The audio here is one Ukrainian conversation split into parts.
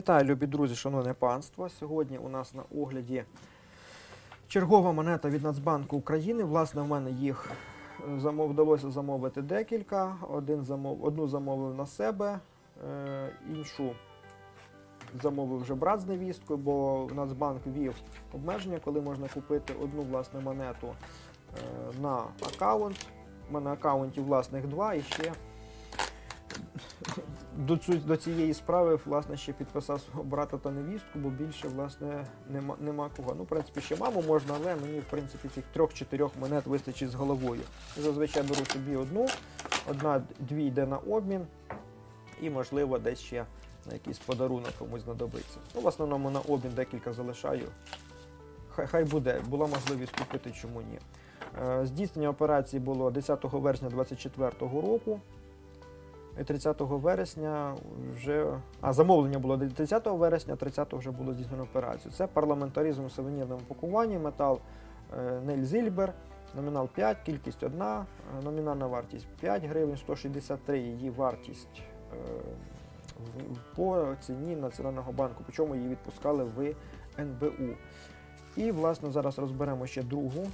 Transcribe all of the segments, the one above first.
Вітаю, любі друзі, шановне панство. Сьогодні у нас на огляді чергова монета від Нацбанку України. Власне, в мене їх е, замов, вдалося замовити декілька. Один замов, одну замовив на себе, е, іншу замовив вже брат з невісткою, бо Нацбанк ввів обмеження, коли можна купити одну власне монету е, на аккаунт. У мене аккаунтів власних два і ще до, цю, до цієї справи власне ще підписав свого брата та невістку, бо більше власне нема, нема кого. Ну, в принципі, ще маму можна, але мені в принципі цих трьох-чотирьох монет вистачить з головою. Зазвичай беру собі одну, одна-дві йде на обмін, і можливо десь ще на якийсь подарунок комусь знадобиться. Ну, в основному на обмін декілька залишаю. Хай, хай буде, була можливість купити, чому ні. Е, Здійснення операції було 10 вересня 2024 року. І 30 вересня вже. А замовлення було 30 вересня, 30 вже було здійснено операцію. Це парламентаризм у сувенірному пакуванні, метал е, Нель Зільбер, номінал 5, кількість 1, е, номінальна вартість 5 гривень, 163 її вартість е, по ціні Національного банку, причому її відпускали в НБУ. І, власне, зараз розберемо ще другу.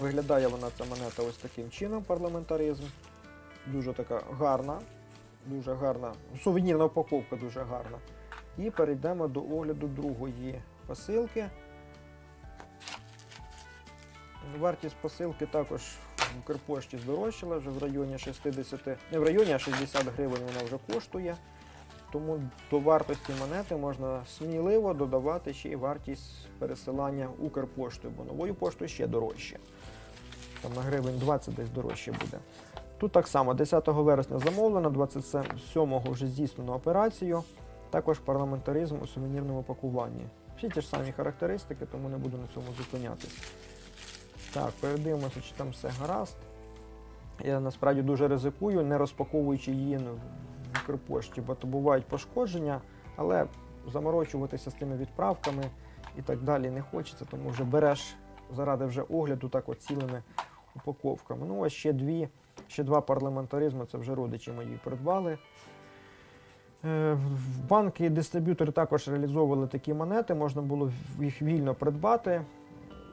Виглядає вона ця монета ось таким чином, парламентаризм дуже така гарна, дуже гарна, сувенірна упаковка дуже гарна. І перейдемо до огляду другої посилки. Вартість посилки також в Укрпошті здорожчала вже в районі 60, не в районі, а 60 гривень вона вже коштує. Тому до вартості монети можна сміливо додавати ще й вартість пересилання Укрпоштою, бо новою поштою ще дорожче. Там на гривень 20 десь дорожче буде. Тут так само 10 вересня замовлено, 27-го вже здійснено операцію. Також парламентаризм у сувенірному пакуванні. Всі ті ж самі характеристики, тому не буду на цьому зупинятись. Так, передивимося, чи там все гаразд. Я насправді дуже ризикую, не розпаковуючи її в Укрпошті, бо то бувають пошкодження, але заморочуватися з тими відправками і так далі не хочеться, тому вже береш заради вже огляду так от цілими упаковками. Ну, ось ще дві, ще два парламентаризми, це вже родичі мої придбали. Е, банки і дистриб'ютори також реалізовували такі монети, можна було їх вільно придбати.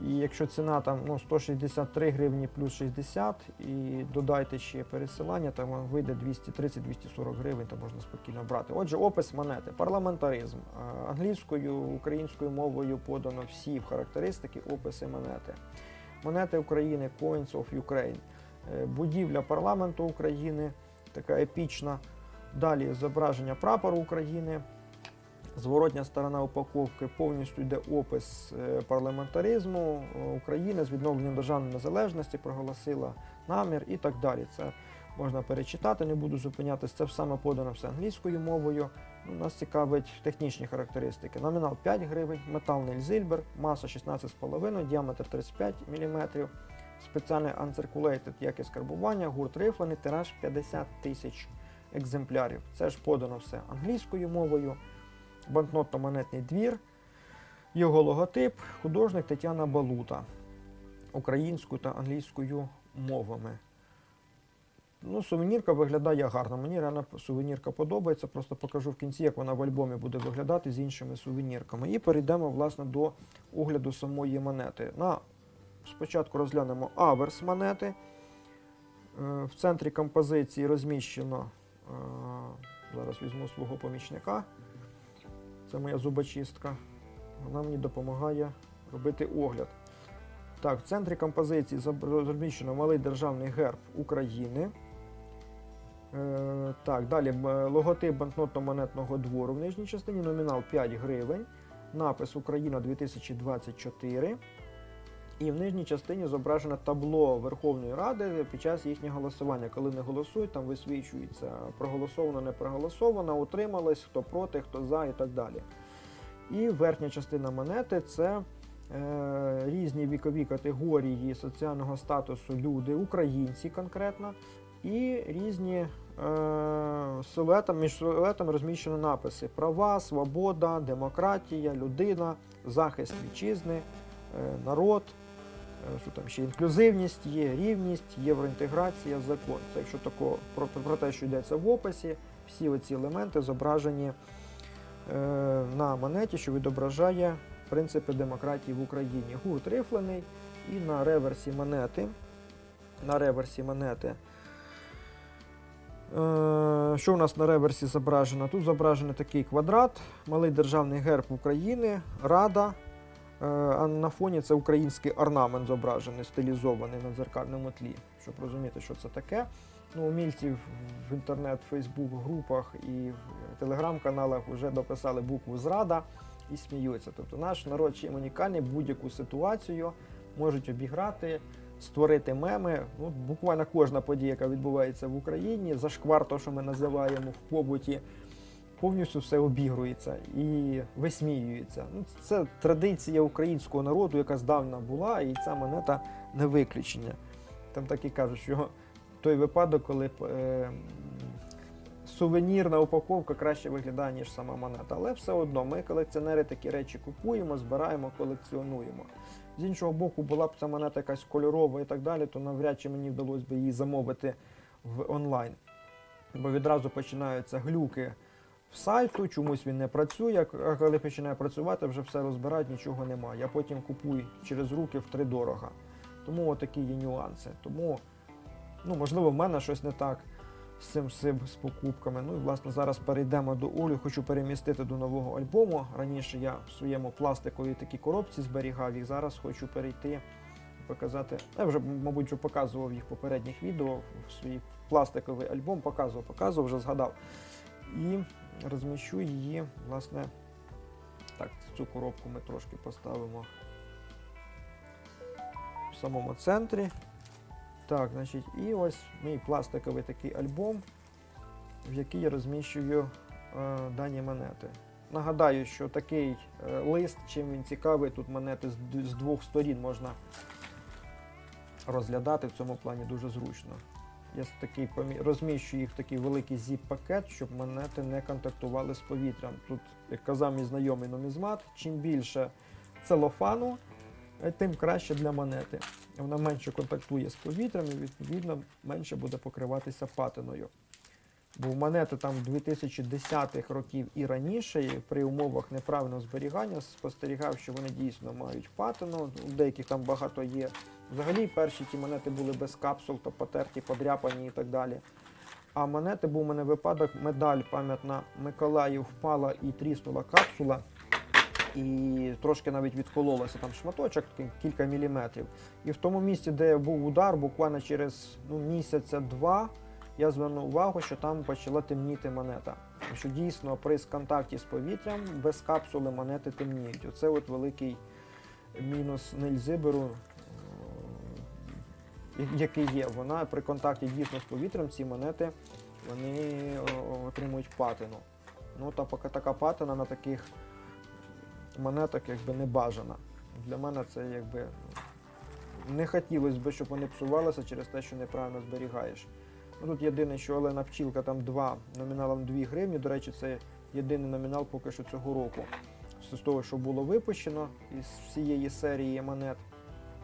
І якщо ціна там ну, 163 гривні плюс 60 і додайте ще пересилання, то вам вийде 230-240 гривень, то можна спокійно брати. Отже, опис монети, парламентаризм. Е, Англійською, українською мовою подано всі характеристики, описи монети. Монети України Coins of Ukraine. Е, Будівля парламенту України, така епічна. Далі зображення прапору України. Зворотня сторона упаковки повністю йде опис е, парламентаризму е, України з відновленням державної незалежності, проголосила намір і так далі. Це можна перечитати, не буду зупинятися. Це саме подано все англійською мовою. Ну, Нас цікавить технічні характеристики. Номінал 5 гривень, метал Нель Зильбер, маса 16,5, діаметр 35 мм, спеціальний uncirculated якість карбування, гурт рифлений, тираж 50 тисяч екземплярів. Це ж подано все англійською мовою банкнотно-монетний двір, його логотип, художник Тетяна Балута українською та англійською мовами. Ну, сувенірка виглядає гарно. Мені реально сувенірка подобається. Просто покажу в кінці, як вона в альбомі буде виглядати з іншими сувенірками. І перейдемо власне до огляду самої монети. На, спочатку розглянемо аверс монети. Е, В центрі композиції розміщено. е, Зараз візьму свого помічника. Це моя зубочистка. Вона мені допомагає робити огляд. Так, в центрі композиції розміщено малий державний герб України. Е, так, далі логотип банкнотно-монетного двору в нижній частині, номінал 5 гривень, напис Україна 2024. І в нижній частині зображено табло Верховної Ради під час їхнього голосування. Коли не голосують, там висвічується проголосовано, не проголосовано, утримались, хто проти, хто за і так далі. І верхня частина монети це е, різні вікові категорії соціального статусу люди, українці конкретно, і різні е, силуетами, між силуетами розміщено написи: права, свобода, демократія, людина, захист вітчизни, народ. е, Що там ще інклюзивність є, рівність, євроінтеграція, закон. Це якщо тако про, про те, що йдеться в описі, всі оці елементи зображені е, на монеті, що відображає принципи демократії в Україні. Гурт рифлений і на реверсі монети. На реверсі монети. Е, Що у нас на реверсі зображено? Тут зображений такий квадрат, малий державний герб України, Рада. Е, А на фоні це український орнамент зображений, стилізований на дзеркальному тлі. Щоб розуміти, що це таке. Ну, умільці в- в інтернет, Фейсбук групах і в телеграм-каналах вже дописали букву Зрада і сміються. Тобто наш народ чим унікальний будь-яку ситуацію можуть обіграти, створити меми. Ну, буквально кожна подія, яка відбувається в Україні, зашквар, то, що ми називаємо в побуті, повністю все обігрується і висміюється. Ну, це традиція українського народу, яка здавна була, і ця монета не виключення. Там так і кажуть, що той випадок, коли е, сувенірна упаковка краще виглядає, ніж сама монета. Але все одно ми, колекціонери, такі речі купуємо, збираємо, колекціонуємо. З іншого боку, була б ця монета якась кольорова і так далі, то навряд чи мені вдалося б її замовити в онлайн. Бо відразу починаються глюки сайту, чомусь він не працює, а коли починає працювати, вже все розбирають, нічого немає. Я потім купую через руки втридорога. Тому отакі є нюанси. Тому, ну, можливо, в мене щось не так з цим всім, з покупками. Ну і власне зараз перейдемо до Олю. Хочу перемістити до нового альбому. Раніше я в своєму пластиковій такій коробці зберігав їх. Зараз хочу перейти показати. Я вже, мабуть, вже показував їх в попередніх відео в свій пластиковий альбом. Показував, показував, вже згадав. І розміщу її, власне. Так, цю коробку ми трошки поставимо в самому центрі. Так, значить, і ось мій пластиковий такий альбом, в який я розміщую е, дані монети. Нагадаю, що такий е, лист, чим він цікавий, тут монети з, з двох сторін можна розглядати в цьому плані дуже зручно. Я такий розміщую їх в такий великий зіп-пакет, щоб монети не контактували з повітрям. Тут, як казав мій знайомий нумізмат, чим більше целофану, е, тим краще для монети. Вона менше контактує з повітрям і відповідно менше буде покриватися патиною. Бо монети там 2010-х років і раніше, і при умовах неправильного зберігання спостерігав, що вони дійсно мають патину. У деяких там багато є. Взагалі перші ті монети були без капсул, то потерті, подряпані і так далі. А монети був у мене випадок, медаль пам'ятна Миколаїв впала і тріснула капсула. І трошки навіть відкололося там шматочок, кілька міліметрів. І в тому місці, де був удар, буквально через ну, місяця-два, я звернув увагу, що там почала темніти монета. Що дійсно при контакті з повітрям без капсули монети темніють. Оце от великий мінус Нельзиберу, який є. Вона при контакті дійсно з повітрям ці монети вони отримують патину. Ну, та поки така патина на таких монетах якби не бажана. Для мене це якби не хотілося б, щоб вони псувалися через те, що неправильно зберігаєш. Ну, тут єдине, що Олена Пчілка там 2 номіналом 2 гривні. До речі, це єдиний номінал поки що цього року. З того, що було випущено із всієї серії монет.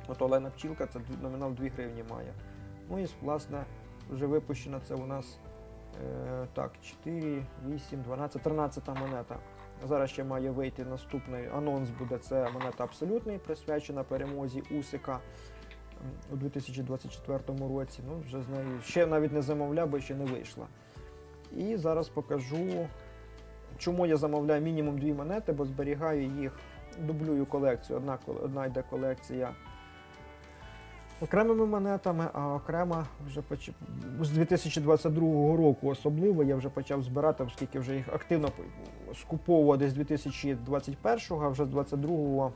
От Олена Пчілка це номінал 2 гривні має. Ну і власне вже випущена це у нас е, так, 4, 8, 12, 13 монета. Зараз ще має вийти наступний анонс буде. Це монета абсолютний, присвячена перемозі Усика у 2024 році. Ну, вже з нею ще навіть не замовляв, бо ще не вийшла. І зараз покажу, чому я замовляю мінімум дві монети, бо зберігаю їх, дублюю колекцію. Одна, одна йде колекція окремими монетами, а окрема вже поч... з 2022 року особливо я вже почав збирати, оскільки вже їх активно скуповував десь з 2021, а вже з 2022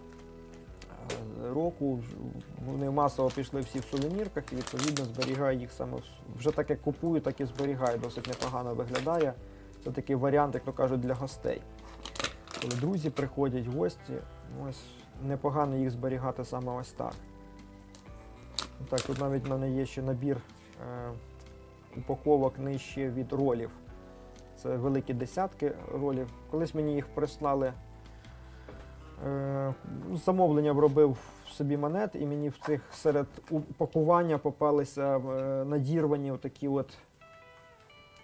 року вони масово пішли всі в сувенірках і відповідно зберігаю їх саме вже так як купую, так і зберігаю. Досить непогано виглядає. Це такий варіант, як то кажуть, для гостей. Коли друзі приходять гості, ось непогано їх зберігати саме ось так. Так, тут навіть в мене є ще набір е, упаковок нижче від ролів. Це великі десятки ролів. Колись мені їх прислали. Е, замовлення робив собі монет, і мені в цих серед упакування попалися е, надірвані отакі от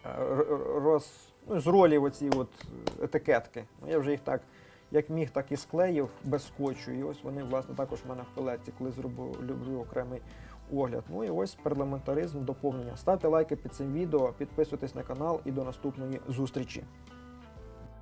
е, роз, ну, з ролі оці от етикетки. Ну, я вже їх так, як міг, так і склеїв без скотчу. І ось вони, власне, також в мене в колекції, коли зроблю окремий огляд. Ну і ось парламентаризм доповнення. Ставте лайки під цим відео, підписуйтесь на канал і до наступної зустрічі.